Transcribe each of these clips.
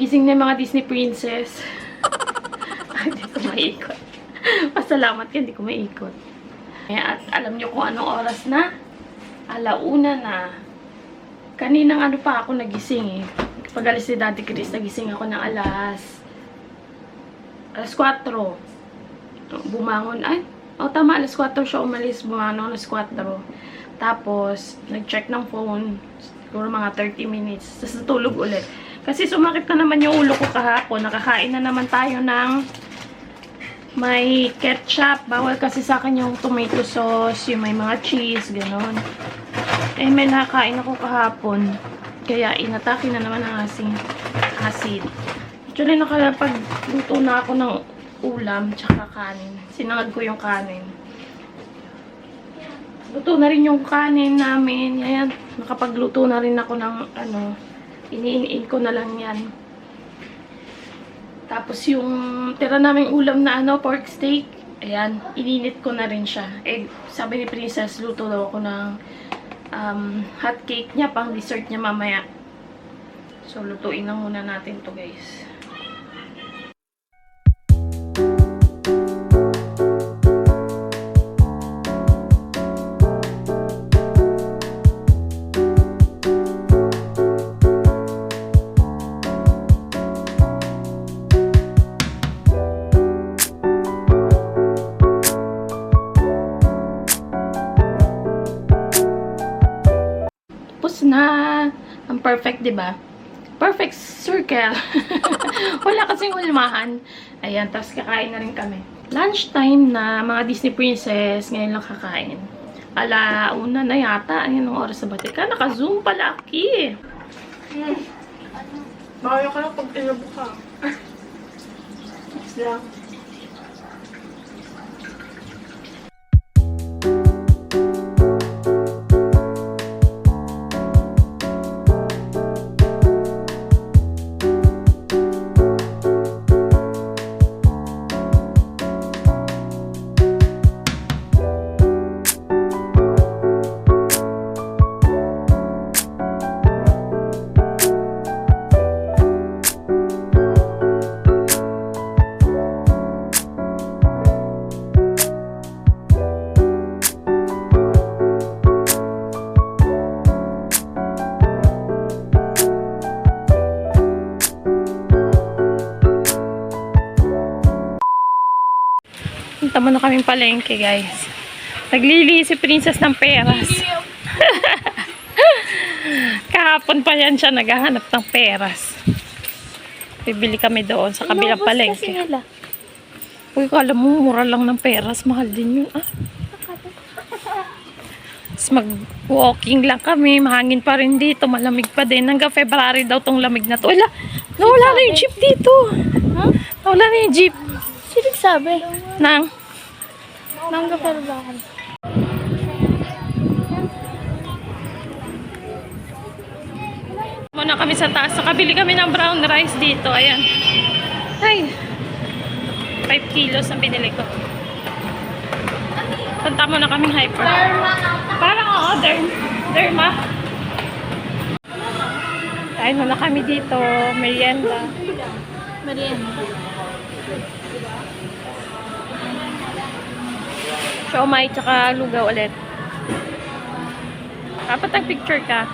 nagising na mga Disney princess. Hindi ko maikot. Pasalamat ka, hindi ko maikot. At alam nyo kung anong oras na? Alauna na. Kaninang ano pa ako nagising eh. Pag alis ni Daddy Chris, nagising ako ng alas alas 4. Bumangon, ay, oh tama, alas 4 siya umalis, bumangon alas 4. Tapos, nag-check ng phone, siguro mga 30 minutes, tapos natulog ulit. Kasi sumakit na naman yung ulo ko kahapon, nakakain na naman tayo ng may ketchup, bawal kasi sa akin yung tomato sauce, yung may mga cheese, gano'n. Eh, may nakakain ako kahapon, kaya inatake na naman ang asing acid. Actually, nakalapagluto na ako ng ulam tsaka kanin. Sinangad ko yung kanin. Luto na rin yung kanin namin. Ayan, nakapagluto na rin ako ng ano, iniin ko na lang yan. Tapos yung tira naming ulam na ano, pork steak, ayan, ininit ko na rin siya. Eh, sabi ni Princess, luto daw ako ng um, hot cake niya, pang dessert niya mamaya. So, lutuin na muna natin to guys. Perfect, di ba? Perfect circle. Wala kasing ulmahan. Ayan, tapos kakain na rin kami. Lunchtime na, mga Disney princess, ngayon lang kakain. Ala, una na yata. Ayan ang oras sa batika. Naka-zoom pala, Aki. Hmm. Bayo ka na pag tinabo ka. lang. Punta mo na kaming palengke, guys. Naglili si Princess ng peras. Kahapon pa yan siya naghahanap ng peras. Bibili kami doon sa kabilang palengke. Uy, kala mo, mura lang ng peras. Mahal din yun, ah. Tapos mag-walking lang kami. Mahangin pa rin dito. Malamig pa din. Hanggang February daw tong lamig na to. Wala, nawala na yung jeep dito. Nawala na yung jeep. Sino sabi? Nang, Mangga pero bakit? Muna kami sa taas. So, kabili kami ng brown rice dito. Ayan. Ay. 5 kilos ang binili ko. Punta muna kaming hyper. Parang oo, derm. Derma. Kain muna kami dito. Merienda. Merienda. Siomay tsaka lugaw ulit. Dapat nag-picture ka.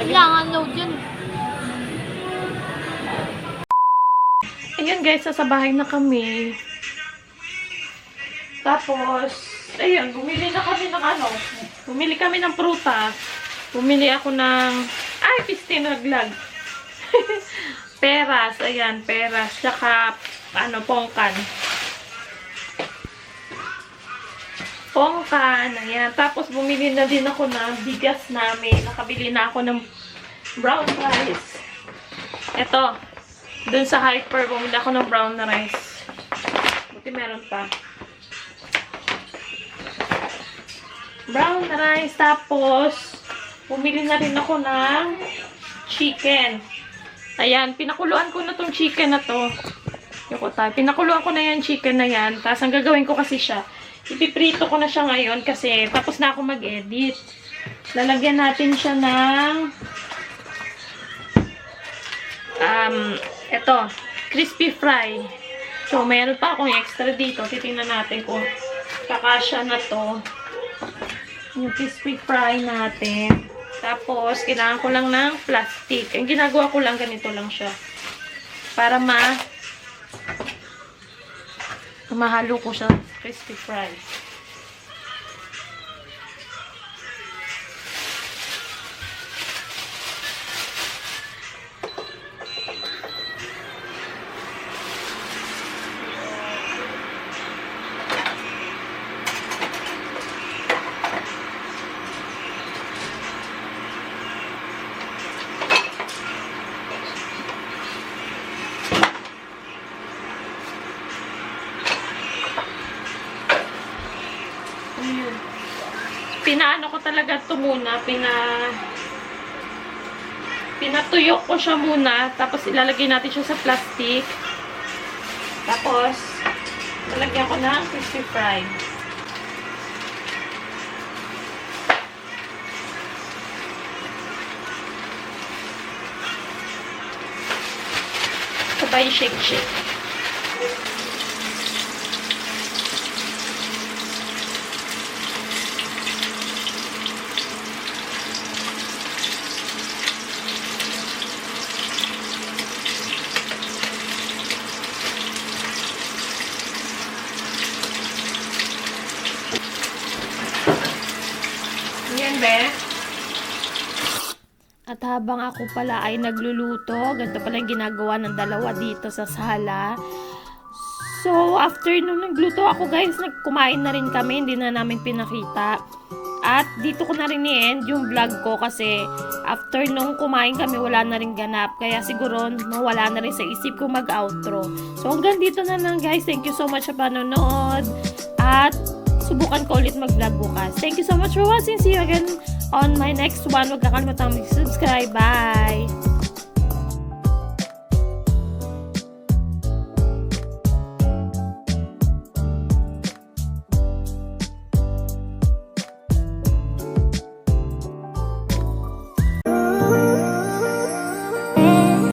Kailangan load yun. Ayun guys, sa bahay na kami. Tapos, ayun, bumili na kami ng ano. Bumili kami ng prutas. Bumili ako ng, ay, pistinaglag. peras, ayan, peras. Tsaka, ano, pongkan. Pongkan, ayan. Tapos, bumili na din ako ng bigas namin. Nakabili na ako ng brown rice. Ito, dun sa hyper, bumili ako ng brown rice. Buti meron pa. Brown rice, tapos, bumili na rin ako ng chicken. Ayan, pinakuluan ko na tong chicken na to. Yoko tayo. Pinakuluan ko na yan chicken na yan. Tapos, ang gagawin ko kasi siya, ipiprito ko na siya ngayon kasi tapos na ako mag-edit. Lalagyan natin siya ng um, ito, crispy fry. So, mayroon pa akong extra dito. Titingnan natin kung kakasya na to. Yung crispy fry natin. Tapos, kailangan ko lang ng plastic. Ang ginagawa ko lang, ganito lang siya. Para ma mahalo ko siya crispy fry. Pinaano ko talaga ito muna. Pina... Pinatuyok ko siya muna. Tapos ilalagay natin siya sa plastic. Tapos, lalagyan ko ng crispy fry. Sabay shake-shake. Be. At habang ako pala ay nagluluto, ganito pala yung ginagawa ng dalawa dito sa sala. So, after nung nagluto ako guys, nagkumain na rin kami, hindi na namin pinakita. At dito ko na rin ni-end yung vlog ko kasi after nung kumain kami, wala na rin ganap. Kaya siguro, no, wala na rin sa isip ko mag-outro. So, hanggang dito na lang guys. Thank you so much sa panonood. At subukan ko ulit mag-vlog bukas. Thank you so much for watching. See you again on my next one. Huwag kakalimutan mag-subscribe. Bye!